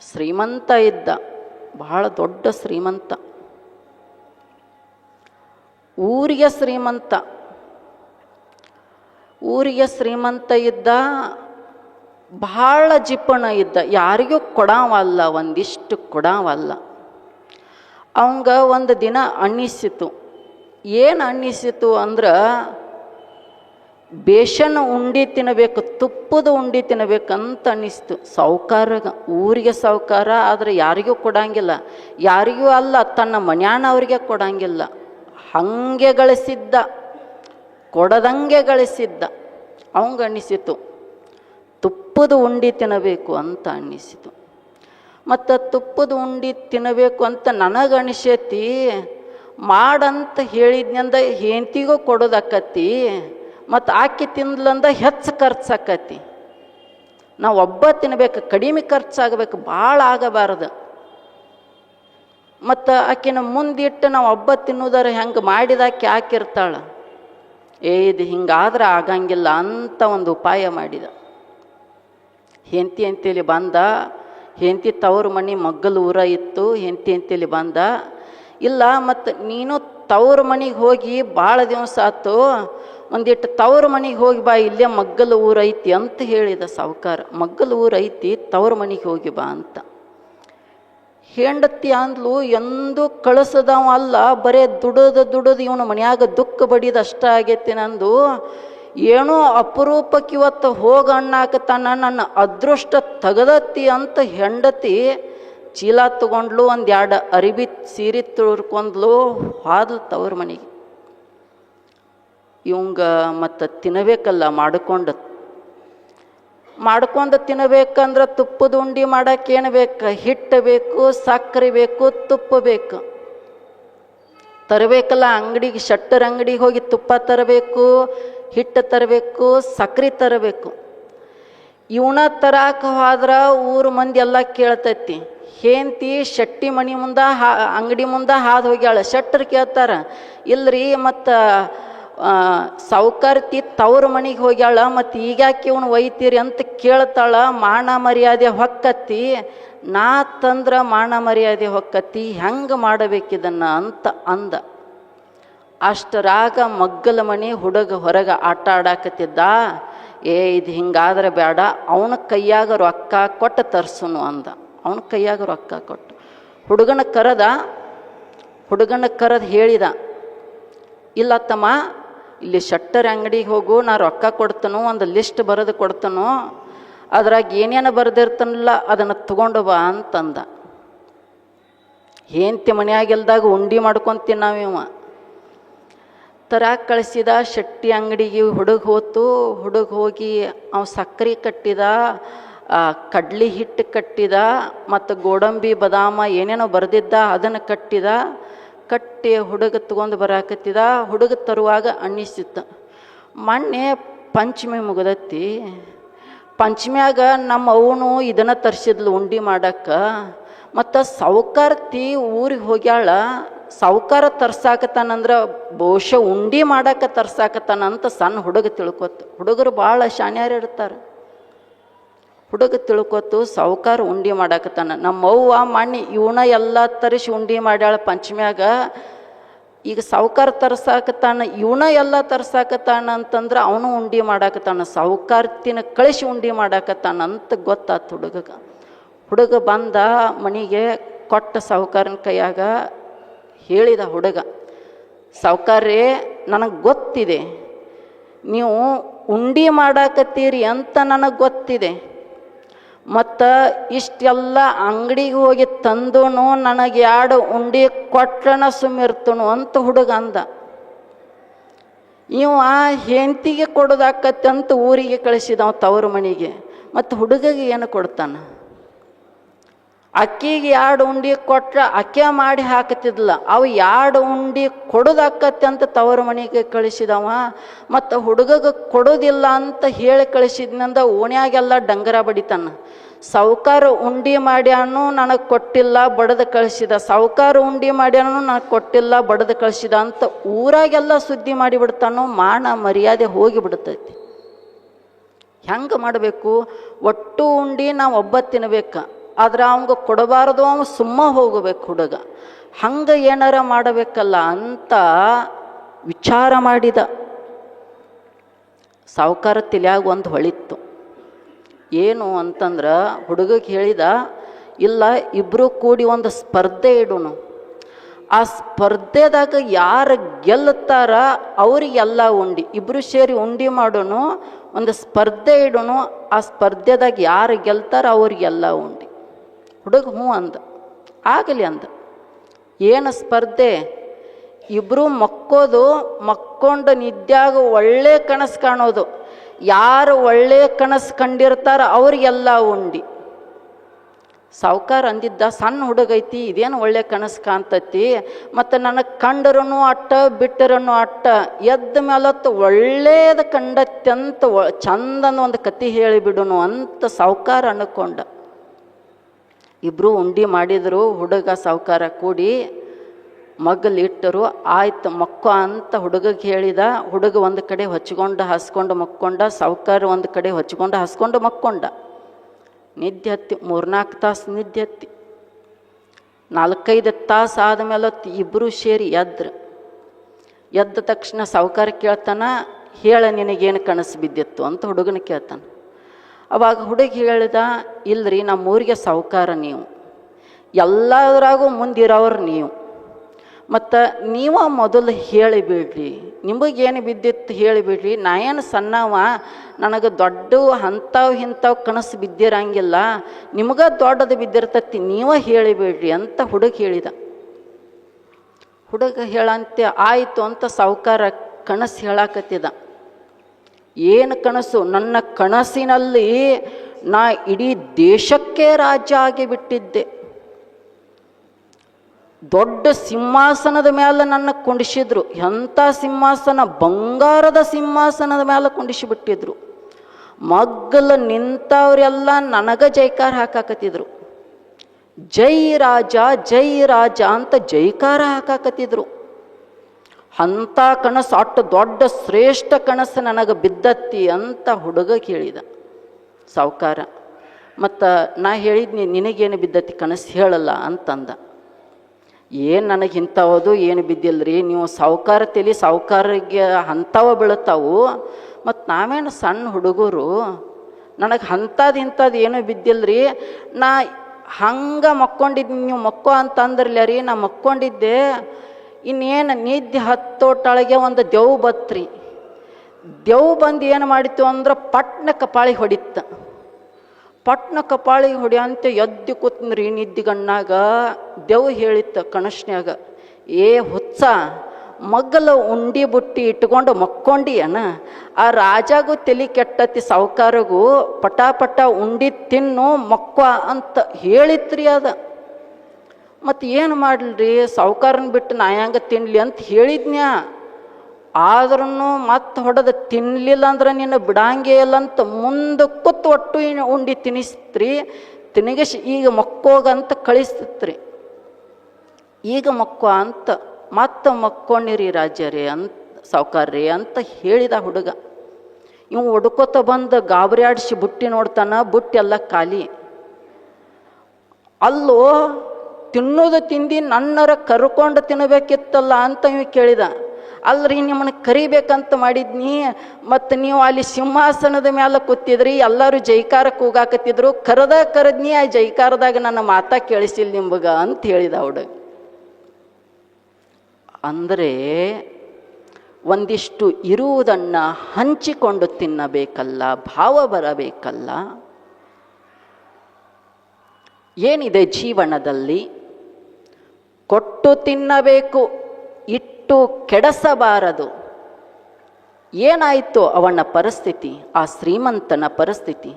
ಶ್ರೀಮಂತ ಇದ್ದ, ಬಹಳ ದೊಡ್ಡ ಶ್ರೀಮಂತ. ಊರಿಗೆ ಶ್ರೀಮಂತ. ಊರಿಗೆ ಶ್ರೀಮಂತ ಇದ್ದ, ಬಹಳ ಜಿಪಣ ಇದ್ದ. ಯಾರಿಗೂ ಕೊಡವಲ್ಲ, ಒಂದಿಷ್ಟು ಕೊಡವಲ್ಲ. ಅವಂಗ ಒಂದು ದಿನ ಅನ್ನಿಸಿತು. ಏನು ಅನ್ನಿಸಿತು ಅಂದ್ರೆ ಬೇಷನ್ ಉಂಡಿ ತಿನ್ನಬೇಕು ತುಪ್ಪದ ಉಂಡಿ ತಿನ್ನಬೇಕಂತ ಅನ್ನಿಸ್ತು. ಸಾವುಕಾರ, ಊರಿಗೆ ಸಾವುಕಾರ, ಆದರೆ ಯಾರಿಗೂ ಕೊಡಂಗಿಲ್ಲ. ಯಾರಿಗೂ ಅಲ್ಲ, ತನ್ನ ಮನ್ಯಾನವ್ರಿಗೆ ಕೊಡಂಗಿಲ್ಲ. ಹಂಗೆ ಗಳಿಸಿದ್ದ, ಕೊಡದಂಗೆ ಗಳಿಸಿದ್ದ. ಅವಂಗೆ ಅನ್ನಿಸಿತು, ತುಪ್ಪದ ಉಂಡಿ ತಿನ್ನಬೇಕು ಅಂತ ಅನ್ನಿಸಿತು. ಮತ್ತು ತುಪ್ಪದ ಉಂಡಿ ತಿನ್ನಬೇಕು ಅಂತ ನನಗೆ ಅನಿಸೈತಿ, ಮಾಡಂತ ಹೇಳಿದ್ನಂದ ಹೆಂಡ್ತಿಗೂ ಕೊಡೋದಾಕತಿ ಮತ್ತು ಆಕೆ ತಿಂದ್ಲಂದ ಹೆಚ್ಚು ಖರ್ಚಾಕತಿ. ನಾವು ಒಬ್ಬ ತಿನ್ಬೇಕು, ಕಡಿಮೆ ಖರ್ಚಾಗಬೇಕು, ಭಾಳ ಆಗಬಾರ್ದು. ಮತ್ತು ಆಕಿನ ಮುಂದಿಟ್ಟು ನಾವು ಒಬ್ಬ ತಿನ್ನೋದಾರ ಹೆಂಗೆ ಮಾಡಿದಾಕೆ ಹಾಕಿರ್ತಾಳೆ. ಏ, ಇದು ಹಿಂಗಾದ್ರೆ ಆಗಂಗಿಲ್ಲ ಅಂತ ಒಂದು ಉಪಾಯ ಮಾಡಿದ. ಹೆಂತಿ ಅಂತೇಳಿ ಬಂದ ಹೆಂತಿ ತವ್ರ ಮನೆ ಮಗ್ಗಲು ಊರ ಇತ್ತು ಹೆಂತಿ ಅಂತೇಳಿ ಬಂದ, ಇಲ್ಲ ಮತ್ತು ನೀನು ತವ್ರ ಮನೆಗೆ ಹೋಗಿ ಭಾಳ ದಿವಸ ಆತು ಒಂದಿಟ್ಟು ತವ್ರ ಮನೆಗೆ ಹೋಗಿ ಬಾ, ಇಲ್ಲೇ ಮಗ್ಗಲ ಊರೈತಿ ಅಂತ ಹೇಳಿದ ಸಾವುಕಾರ, ಮಗ್ಗಲ ಊರೈತಿ, ತವರು ಮನೆಗೆ ಹೋಗಿ ಬಾ ಅಂತ. ಹೆಂಡತಿ ಅಂದ್ಲು, ಎಂದೂ ಕಳಿಸದವ ಅಲ್ಲ, ಬರೇ ದುಡದು ದುಡದು ಇವನು ಮನ್ಯಾಗ ದುಃಖ ಬಡಿದ ಅಷ್ಟ ಆಗೈತಿ ನಂದು. ಏನೋ ಅಪರೂಪಕ್ಕೆ ಇವತ್ತು ಹೋಗಣ್ಣಾಕತ್ತಾನ ನನ್ನ ಅದೃಷ್ಟ ತಗದತ್ತಿ ಅಂತ ಹೆಂಡತಿ ಚೀಲ ತಗೊಂಡ್ಲು, ಒಂದು ಎರಡು ಅರಿಬಿ ಸೀರೆ ತುಳ್ಕೊಂಡ್ಲು ಹಾದ್ಲು ತವ್ರ ಮನೆಗೆ. ಇವಂಗ ಮತ್ತು ತಿನ್ನಬೇಕಲ್ಲ ಮಾಡಿಕೊಂಡು. ಮಾಡ್ಕೊಂಡು ತಿನ್ನಬೇಕಂದ್ರೆ ತುಪ್ಪದ ಉಂಡಿ ಮಾಡೋಕ್ಕೇನು ಬೇಕು? ಹಿಟ್ಟು ಬೇಕು ಸಕ್ಕರೆ ಬೇಕು, ತುಪ್ಪ ಬೇಕು. ತರಬೇಕಲ್ಲ, ಅಂಗಡಿಗೆ ಶಟ್ಟರ್ ಅಂಗಡಿಗೆ ಹೋಗಿ ತುಪ್ಪ ತರಬೇಕು, ಹಿಟ್ಟು ತರಬೇಕು ಸಕ್ಕರೆ ತರಬೇಕು. ಇವನ ತರಾಕ ಹೋದ್ರೆ ಊರ ಮಂದಿ ಎಲ್ಲ ಕೇಳ್ತೈತಿ. ಹೇಂತಿ ಶೆಟ್ಟಿ ಮನೆ ಮುಂದೆ ಹಾ, ಅಂಗಡಿ ಮುಂದೆ ಹಾದು ಹೋಗ್ಯಾಳ. ಶೆಟ್ಟರ್ ಕೇಳ್ತಾರೆ, ಇಲ್ರಿ ಮತ್ತು ಸಾವುಕಾರ್ತಿ ತವ್ರ ಮನೆಗೆ ಹೋಗ್ಯಾಳ, ಮತ್ತು ಈಗ್ಯಾಕೆ ಇವನು ಒಯ್ತೀರಿ ಅಂತ ಕೇಳ್ತಾಳ, ಮಾನ ಮರ್ಯಾದೆ ಹೊಕ್ಕತ್ತಿ, ನಾ ತಂದ್ರ ಮಾನ ಮರ್ಯಾದೆ ಹೊಕ್ಕತ್ತಿ, ಹೆಂಗೆ ಮಾಡಬೇಕಿದನ್ನು ಅಂತ ಅಂದ. ಅಷ್ಟರಾಗ ಮಗ್ಗಲ ಮನೆ ಹುಡುಗ ಹೊರಗೆ ಆಟ ಆಡಾಕತ್ತಿದ್ದ. ಏ, ಇದು ಹಿಂಗಾದ್ರೆ ಬೇಡ ಅವನ ಕೈಯಾಗ ರೊಕ್ಕ ಕೊಟ್ಟು ತರ್ಸುನು ಅಂದ. ಅವನ ಕೈಯಾಗ ರೊಕ್ಕ ಕೊಟ್ಟು. ಹುಡುಗನ ಕರೆದ, ಹುಡುಗನ ಕರೆದು ಹೇಳಿದ ಇಲ್ಲ ತಮ್ಮ ಇಲ್ಲಿ ಶಟ್ಟರ್ ಅಂಗಡಿಗೆ ಹೋಗು, ನಾ ರೊಕ್ಕ ಕೊಡ್ತನೋ, ಒಂದು ಲಿಸ್ಟ್ ಬರೆದು ಕೊಡ್ತನೋ, ಅದ್ರಾಗ ಏನೇನು ಬರೆದಿರ್ತಾನಲ್ಲ, ಅದನ್ನು ತಗೊಂಡು ಬಾ ಅಂತಂದ. ಹೆಂಡ್ತಿ ಮನೆಯಾಗಿಲ್ದಾಗ ಉಂಡಿ ಮಾಡ್ಕೊತೀನಿ ನಾವಿವ. ತರಾಕ್ ಕಳಿಸಿದ, ಶೆಟ್ಟಿ ಅಂಗಡಿಗೆ ಹುಡುಗ ಹೋತು, ಹುಡುಗ ಹೋಗಿ ಅವ ಸಕ್ಕರೆ ಕಟ್ಟಿದ ಕಡ್ಲಿ ಹಿಟ್ಟು ಕಟ್ಟಿದ, ಮತ್ತು ಗೋಡಂಬಿ, ಬದಾಮ ಏನೇನೋ ಬರೆದಿದ್ದ, ಅದನ್ನು ಕಟ್ಟಿದ. ಕಟ್ಟಿ ಹುಡುಗ ತಗೊಂಡು ಬರಾಕತ್ತಿದ. ಹುಡುಗ ತರುವಾಗ ಅನ್ನಿಸ್ತಿತ್ತು. ಮೊನ್ನೆ ಪಂಚಮಿ ಮುಗದತ್ತಿ ಪಂಚಮಿಯಾಗ ನಮ್ಮ ಅವನು ಇದನ್ನು ತರಿಸಿದ್ಲು ಉಂಡಿ ಮಾಡಕ್ಕೆ. ಮತ್ತು ಸಾವುಕಾರ್ತಿ ಊರಿಗೆ ಹೋಗ್ಯಾಳ. ಸಾವುಕಾರ ತರ್ಸಾಕತ್ತಾನಂದ್ರೆ ಬಹುಶಃ ಉಂಡಿ ಮಾಡಕ್ಕೆ ತರ್ಸಾಕತ್ತಾನಂತ ಸಣ್ಣ ಹುಡುಗ ತಿಳ್ಕೊತ ಹುಡುಗರು ಭಾಳ ಶಾಣ್ಯಾರು ಇರ್ತಾರೆ ಹುಡುಗ ತಿಳ್ಕೊತು ಸಾವುಕಾರ ಉಂಡಿ ಮಾಡಾಕತ್ತಾನ. ನಮ್ಮ ಅವ್ವ, ಮಣ್ಣಿ, ಇವನ ಎಲ್ಲ ತರಿಸಿ ಉಂಡಿ ಮಾಡ್ಯಾಳ ಪಂಚಮ್ಯಾಗ. ಈಗ ಸಾವುಕಾರ ತರ್ಸಾಕತ್ತಾನ, ಇವನ ಎಲ್ಲ ತರ್ಸಾಕತ್ತಾನ ಅಂತಂದ್ರೆ ಅವನು ಉಂಡಿ ಮಾಡಾಕತ್ತಾನ. ಸಾವುಕಾರ್ತಿನ ಕಳಿಸಿ ಉಂಡಿ ಮಾಡಾಕತ್ತಾನ ಅಂತ ಗೊತ್ತಾತು ಹುಡುಗಗ. ಹುಡುಗ ಬಂದ ಮನೆಗೆ ಕೊಟ್ಟ ಸಾವುಕಾರನ ಕೈಯಾಗ ಹೇಳಿದ ಹುಡುಗ, ಸಾವುಕಾರ್ರೇ, ನನಗೆ ಗೊತ್ತಿದೆ. ನೀವು ಉಂಡಿ ಮಾಡಾಕತ್ತೀರಿ ಅಂತ ನನಗೆ ಗೊತ್ತಿದೆ. ಮತ್ತು ಇಷ್ಟೆಲ್ಲ ಅಂಗಡಿಗೆ ಹೋಗಿ ತಂದನು ನನಗೆ ಎರಡು ಉಂಡಿ ಕೊಟ್ಟಣ ಸುಮ್ಮಿರ್ತನು ಅಂತ ಹುಡುಗ ಅಂದ ಇವ ಹೆಂಡತಿಗೆ ಕೊಡೋದಾಕತ್ತೆ ಅಂತ ಊರಿಗೆ ಕಳಿಸಿದವ ತವರು ಮನೆಗೆ. ಮತ್ತು ಹುಡುಗಗೆ ಏನು ಕೊಡ್ತಾನ? ಅಕ್ಕಿಗೆ ಎರಡು ಉಂಡಿ ಕೊಟ್ಟ ಅಕ್ಕೆ ಮಾಡಿ ಹಾಕತಿದ್ಲ ಅವು ಎರಡು ಉಂಡಿ ಕೊಡೋದಾಕತ್ತೆ ಅಂತ ತವರ ಮನೆಗೆ ಕಳಿಸಿದವ. ಮತ್ತು ಹುಡುಗಗೆ ಕೊಡೋದಿಲ್ಲ ಅಂತ ಹೇಳಿ ಕಳಿಸಿದ್ನಿಂದ ಓಣ್ಯಾಗೆಲ್ಲ ಡಂಗರ ಬಡಿತಾನ. ಸಾವುಕಾರ ಉಂಡಿ ಮಾಡ್ಯಾನು ನನಗೆ ಕೊಟ್ಟಿಲ್ಲ, ಬಡದು ಕಳಿಸಿದ. ಸಾವುಕಾರ ಉಂಡಿ ಮಾಡ್ಯಾನು ನನಗೆ ಕೊಟ್ಟಿಲ್ಲ, ಬಡದು ಕಳಿಸಿದ ಅಂತ ಊರಾಗೆಲ್ಲ ಸುದ್ದಿ ಮಾಡಿಬಿಡ್ತಾನೋ ಮಾನ ಮರ್ಯಾದೆ ಹೋಗಿಬಿಡ್ತೈತಿ. ಹೆಂಗೆ ಮಾಡಬೇಕು? ಒಟ್ಟು ಉಂಡಿ ನಾವು ಒಬ್ಬ ತಿನ್ಬೇಕು. ಆದ್ರೆ ಅವಂಗೆ ಕೊಡಬಾರದು ಅವನು ಸುಮ್ಮ ಹೋಗಬೇಕು ಹುಡುಗ. ಹಂಗೆ ಏನಾರ ಮಾಡಬೇಕಲ್ಲ ಅಂತ ವಿಚಾರ ಮಾಡಿದ. ಸಾವುಕಾರ ತಲೆಯಾಗ ಒಂದು ಹೊಳಿತ್ತು. ಏನು ಅಂತಂದ್ರೆ ಹುಡುಗಗೆ ಹೇಳಿದ, ಇಲ್ಲ ಇಬ್ಬರು ಕೂಡಿ ಒಂದು ಸ್ಪರ್ಧೆ ಇಡೋಣ ಆ ಸ್ಪರ್ಧೆದಾಗ ಯಾರು ಗೆಲ್ಲುತ್ತಾರ ಅವರಿಗೆಲ್ಲ ಉಂಡಿ. ಇಬ್ಬರು ಸೇರಿ ಉಂಡಿ ಮಾಡೋಣ ಒಂದು ಸ್ಪರ್ಧೆ ಇಡೋಣ ಆ ಸ್ಪರ್ಧೆದಾಗ ಯಾರು ಗೆಲ್ತಾರ ಅವ್ರಿಗೆಲ್ಲ ಉಂಡಿ. ಹುಡುಗ ಹ್ಞೂ ಅಂದ. ಆಗಲಿ ಅಂದ. ಏನು ಸ್ಪರ್ಧೆ? ಇಬ್ಬರು ಮಕ್ಕೋದು, ಮಕ್ಕೊಂಡು ನಿದ್ಯಾಗ ಒಳ್ಳೆ ಕನಸು ಕಾಣೋದು. ಯಾರು ಒಳ್ಳೆ ಕನಸು ಕಂಡಿರ್ತಾರ ಅವ್ರಿಗೆಲ್ಲ ಉಂಡಿ. ಸಾವುಕಾರ ಅಂದಿದ್ದ, ಸಣ್ಣ ಹುಡುಗ ಐತಿ, ಇದೇನು ಒಳ್ಳೆ ಕನಸು ಕಾಣ್ತತಿ? ಮತ್ತು ನನಗೆ ಕಂಡರೂ ಅಟ್ಟ ಬಿಟ್ಟರೂ ಅಟ್ಟ, ಎದ್ದ ಮೇಲತ್ತು ಒಳ್ಳೇದು ಕಂಡತ್ಯಂತ ಚಂದನ ಒಂದು ಕತಿ ಹೇಳಿಬಿಡುನು ಅಂತ ಸಾವುಕಾರ ಅನ್ಕೊಂಡ ಇಬ್ಬರು ಉಂಡಿ ಮಾಡಿದರು, ಹುಡುಗ ಸಾವುಕಾರ ಕೂಡಿ ಮಗ್ಗಲಿಟ್ಟರು ಆಯ್ತು ಮಕ್ಕೋ ಅಂತ ಹುಡುಗಗೆ ಹೇಳಿದ, ಹುಡುಗ ಒಂದು ಕಡೆ ಹೊಚ್ಕೊಂಡು ಹಸ್ಕೊಂಡು ಮಕ್ಕೊಂಡ, ಸಾವುಕಾರ ಒಂದು ಕಡೆ ಹೊಚ್ಕೊಂಡು ಹಸ್ಕೊಂಡು ಮಕ್ಕೊಂಡ. ನಿದ್ದೆ ಹತ್ತಿ ಮೂರ್ನಾಲ್ಕು ತಾಸು ನಿದ್ದೆ ಹತ್ತಿ ನಾಲ್ಕೈದು ತಾಸು ಆದಮೇಲೆ ಇಬ್ಬರು ಸೇರಿ ಎದ್ರು. ಎದ್ದ ತಕ್ಷಣ ಸಾವುಕಾರ ಕೇಳ್ತಾನ, ಹೇಳ ನಿನಗೇನು ಕನಸು ಬಿದ್ದಿತ್ತು? ಅಂತ ಹುಡುಗನ ಕೇಳ್ತಾನೆ. ಅವಾಗ ಹುಡುಗಿ ಹೇಳ್ದ, ಇಲ್ರಿ ನಮ್ಮೂರಿಗೆ ಸಾವುಕಾರ ನೀವು. ಎಲ್ಲದರಾಗೂ ಮುಂದಿರೋರು ನೀವು. ಮತ್ತು ನೀವ ಮೊದಲು ಹೇಳಿಬಿಡ್ರಿ. ನಿಮಗೇನು ಬಿದ್ದಿತ್ತು ಹೇಳಿಬಿಡ್ರಿ. ನಾ ಏನು ಸಣ್ಣವ, ನನಗೆ ದೊಡ್ಡ ಅಂಥವು ಇಂಥವು ಕನಸು ಬಿದ್ದಿರಂಗಿಲ್ಲ. ನಿಮಗೆ ದೊಡ್ಡದು ಬಿದ್ದಿರ್ತತಿ, ನೀವ ಹೇಳಿಬಿಡ್ರಿ ಅಂತ ಹುಡುಗ ಹೇಳಿದ. ಹುಡುಗ ಹೇಳಂತೆ ಆಯಿತು ಅಂತ ಸಾವುಕಾರ ಕನಸು ಹೇಳಾಕತ್ತಿದ. ಏನು ಕನಸು? ನನ್ನ ಕನಸಿನಲ್ಲಿ ನಾ ಇಡೀ ದೇಶಕ್ಕೆ ರಾಜ್ಯ ಆಗಿಬಿಟ್ಟಿದ್ದೆ ದೊಡ್ಡ ಸಿಂಹಾಸನದ ಮೇಲೆ ನನ್ನ ಕುಂಡಿಸಿದ್ರು. ಎಂಥ ಸಿಂಹಾಸನ? ಬಂಗಾರದ ಸಿಂಹಾಸನದ ಮೇಲೆ ಕುಂಡಿಸಿಬಿಟ್ಟಿದ್ರು ಮಗ್ಗಲು ನಿಂತವರೆಲ್ಲ ನನಗ ಜೈಕಾರ ಹಾಕಾಕತ್ತಿದ್ರು. ಜೈ ರಾಜ ಜೈ ರಾಜ ಅಂತ ಜೈಕಾರ ಹಾಕಾಕತ್ತಿದ್ರು. ಅಂಥ ಕನಸು ಅಷ್ಟು ದೊಡ್ಡ ಶ್ರೇಷ್ಠ ಕನಸು ನನಗೆ ಬಿದ್ದತ್ತಿ ಅಂತ ಹುಡುಗ ಕೇಳಿದ ಸಾವುಕಾರ. ಮತ್ತು ನಾ ಹೇಳಿದ್ನಿ, ನಿನಗೇನು ಬಿದ್ದತ್ತಿ ಕನಸು ಹೇಳಲ್ಲ ಅಂತಂದ. ಏನು ನನಗೆ ಇಂಥವದು ಏನು ಬಿದ್ದಿಲ್ಲರಿ ನೀವು ಸಾವುಕಾರ ತಲಿ ಸಾವುಕಾರಿಗೆ ಅಂಥವ ಬೀಳುತ್ತಾವು. ಮತ್ತು ನಾವೇನು ಸಣ್ಣ ಹುಡುಗರು, ನನಗೆ ಅಂಥದ್ದು ಇಂಥದ್ದು ಏನೂ ಬಿದ್ದಿಲ್ಲರಿ ನಾ ಹಂಗೆ ಮಕ್ಕೊಂಡಿದ್ದು ನೀವು ಮಕ್ಕೋ ಅಂತ ಅಂದ್ರಲ್ಲ ರೀ ನಾ ಮಕ್ಕೊಂಡಿದ್ದೆ. ಇನ್ನೇನು ನಿದ್ದೆ ಹತ್ತೋಟೊಳಗೆ ಒಂದು ದೆವ್ ಬತ್ರಿ. ದೆವ್ ಬಂದು ಏನು ಮಾಡಿತ್ತು ಅಂದ್ರೆ ಪಟ್ನ ಕಪಾಳಿ ಹೊಡಿತ್ತ. ಪಟ್ನ ಕಪಾಳಿ ಹೊಡಿಯಂತೆ ಎದ್ದು ಕೂತ್ನ್ರಿ ನಿದ್ದಿಗಣ್ಣಾಗ. ದೆವ್ ಹೇಳಿತ್ತ ಕಣಶ್ನ್ಯಾಗ ಏ ಹುಚ್ಚ, ಮಗ್ಗಲ ಉಂಡಿ ಬುಟ್ಟಿ ಇಟ್ಕೊಂಡು ಮಕ್ಕೊಂಡಿಯನ? ಆ ರಾಜಾಗೂ ತಲೆ ಕೆಟ್ಟತಿ ಸಾವುಕಾರಗೂ ಪಟಾಪಟ ಪಟ ಉಂಡಿ ತಿನ್ನು ಮಕ್ಕ ಅಂತ ಹೇಳಿತ್ರಿ ಅದ. ಮತ್ತು ಏನು ಮಾಡಲ್ರಿ? ಸಾವುಕಾರನ ಬಿಟ್ಟು ನಾ ಹೆಂಗ ತಿನ್ಲಿ ಅಂತ ಹೇಳಿದ್ನ್ಯಾ. ಆದ್ರೂ ಮತ್ತೆ ಹೊಡೆದು ತಿನ್ನಲಿಲ್ಲ ಅಂದ್ರೆ ನಿನ್ನ ಬಿಡಂಗೇ ಇಲ್ಲ ಅಂತ ಮುಂದೆ ಕೂತು ಒಟ್ಟು ಉಂಡಿ ತಿನ್ನಿಸ್ತ್ರಿ ತಿನಗಿಸಿ ಈಗ ಮಕ್ಕೋಗಂತ ಕಳಿಸ್ತಿತ್ರಿ. ಈಗ ಮಕ್ಕೋ ಅಂತ ಮತ್ತೆ ಮಕ್ಕೊಂಡಿರಿ ರಾಜ್ಯರೇ ಅಂತ, ಸಾವುಕಾರ್ರಿ ಅಂತ ಹೇಳಿದ ಹುಡುಗ. ಇವು ಒಡ್ಕೋತ ಬಂದು ಗಾಬರಿ ಆಡಿಸಿ ಬುಟ್ಟಿ ನೋಡ್ತಾನ, ಬುಟ್ಟಿ ಎಲ್ಲ ಖಾಲಿ. ಅಲ್ಲೋ ತಿನ್ನೋದು ತಿಂದು ನನ್ನರ ಕರ್ಕೊಂಡು ತಿನ್ನಬೇಕಿತ್ತಲ್ಲ ಅಂತ ಇವ್ ಕೇಳಿದ. ಅಲ್ರಿ ನಿಮ್ಮನ್ನ ಕರಿಬೇಕಂತ ಮಾಡಿದ್ನಿ, ಮತ್ತು ನೀವು ಅಲ್ಲಿ ಸಿಂಹಾಸನದ ಮೇಲೆ ಕೂತಿದ್ರಿ, ಎಲ್ಲರೂ ಜೈಕಾರಕ್ಕೆ ಕೂಗಾಕತ್ತಿದ್ರು, ಕರೆದ ಕರೆದ್ನಿ, ಆ ಜೈಕಾರದಾಗ ನನ್ನ ಮಾತಾ ಕೇಳಿಸಿಲ್ಲ ನಿಮ್ಗೆ ಅಂತ ಹೇಳಿದ ಅವಳು. ಅಂದರೆ ಒಂದಿಷ್ಟು ಇರುವುದನ್ನು ಹಂಚಿಕೊಂಡು ತಿನ್ನಬೇಕಲ್ಲ, ಭಾವ ಬರಬೇಕಲ್ಲ? ಏನಿದೆ ಜೀವನದಲ್ಲಿ? ಕೊಟ್ಟು ತಿನ್ನಬೇಕು, ಇಟ್ಟು ಕೆಡಸಬಾರದು. ಏನಾಯಿತು ಅವನ ಪರಿಸ್ಥಿತಿ, ಆ ಶ್ರೀಮಂತನ ಪರಿಸ್ಥಿತಿ?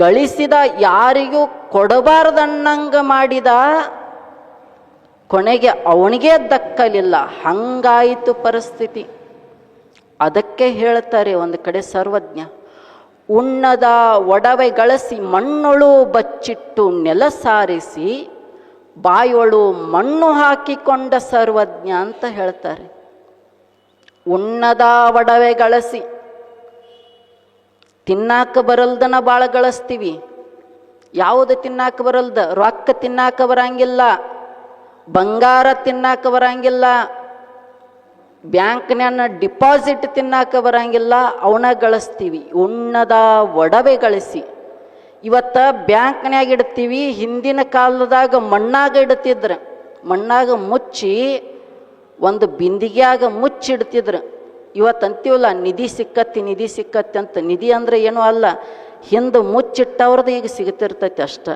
ಗಳಿಸಿದ ಯಾರಿಗೂ ಕೊಡಬಾರ್ದನ್ನಂಗ ಮಾಡಿದ ಕೊನೆಗೆ ಅವನಿಗೆ ದಕ್ಕಲಿಲ್ಲ. ಹಂಗಾಯಿತು ಪರಿಸ್ಥಿತಿ. ಅದಕ್ಕೆ ಹೇಳ್ತಾರೆ ಒಂದು ಕಡೆ ಸರ್ವಜ್ಞ, ಉಣ್ಣದ ಒಡವೆ ಗಳಿಸಿ ಮಣ್ಣುಳು ಬಚ್ಚಿಟ್ಟು ನೆಲ ಸಾರಿಸಿ ಬಾಯೊಳು ಮಣ್ಣು ಹಾಕಿಕೊಂಡ ಸರ್ವಜ್ಞ ಅಂತ ಹೇಳ್ತಾರೆ. ಉಣ್ಣದ ಒಡವೆ ಗಳಿಸಿ. ತಿನ್ನಾಕ ಬರಲ್ದನ ಭಾಳ ಗಳಿಸ್ತೀವಿ. ಯಾವುದು ತಿನ್ನಾಕ ಬರಲ್ದ? ರೊಕ್ಕ ತಿನ್ನಾಕ ಬರಂಗಿಲ್ಲ. ಬಂಗಾರ ತಿನ್ನಾಕ ಬರಂಗಿಲ್ಲ. ಬ್ಯಾಂಕ್ನ ಡಿಪಾಸಿಟ್ ತಿನ್ನಾಕ ಬರಂಗಿಲ್ಲ. ಅವನ ಗಳಿಸ್ತೀವಿ. ಉಣ್ಣದ ಒಡವೆ ಗಳಿಸಿ. ಇವತ್ತ ಬ್ಯಾಂಕ್ನ್ಯಾಗ ಇಡ್ತೀವಿ, ಹಿಂದಿನ ಕಾಲದಾಗ ಮಣ್ಣಾಗ ಇಡ್ತಿದ್ರು. ಮಣ್ಣಾಗ ಮುಚ್ಚಿ, ಒಂದು ಬಿಂದಿಗ್ಯಾಗ ಮುಚ್ಚಿಡ್ತಿದ್ರು ಇವತ್ತು ಅಂತೀವಲ್ಲ, ನಿಧಿ ಸಿಕ್ಕತ್ತಿ ನಿಧಿ ಸಿಕ್ಕತ್ತಿ ಅಂತ. ನಿಧಿ ಅಂದ್ರೆ ಏನೂ ಅಲ್ಲ, ಹಿಂದೆ ಮುಚ್ಚಿಟ್ಟವ್ರದ್ದು ಈಗ ಸಿಗುತ್ತಿರ್ತೈತೆ ಅಷ್ಟ.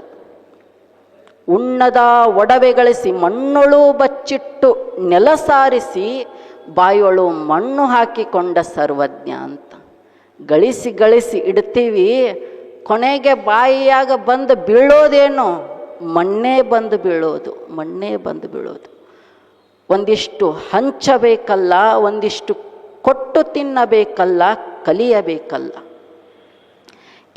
ಉಣ್ಣದ ಒಡವೆ ಗಳಿಸಿ ಮಣ್ಣೊಳು ಬಚ್ಚಿಟ್ಟು ನೆಲ ಸಾರಿಸಿ ಬಾಯೊಳು ಮಣ್ಣು ಹಾಕಿಕೊಂಡ ಸರ್ವಜ್ಞ ಅಂತ. ಗಳಿಸಿ ಗಳಿಸಿ ಇಡ್ತೀವಿ ಕೊನೆಗೆ ಬಾಯಿಯಾಗ ಬಂದು ಬೀಳೋದೇನು? ಮಣ್ಣೇ ಬಂದು ಬೀಳೋದು, ಮಣ್ಣೇ ಬಂದು ಬೀಳೋದು. ಒಂದಿಷ್ಟು ಹಂಚಬೇಕಲ್ಲ, ಒಂದಿಷ್ಟು ಕೊಟ್ಟು ತಿನ್ನಬೇಕಲ್ಲ, ಕಲಿಯಬೇಕಲ್ಲ.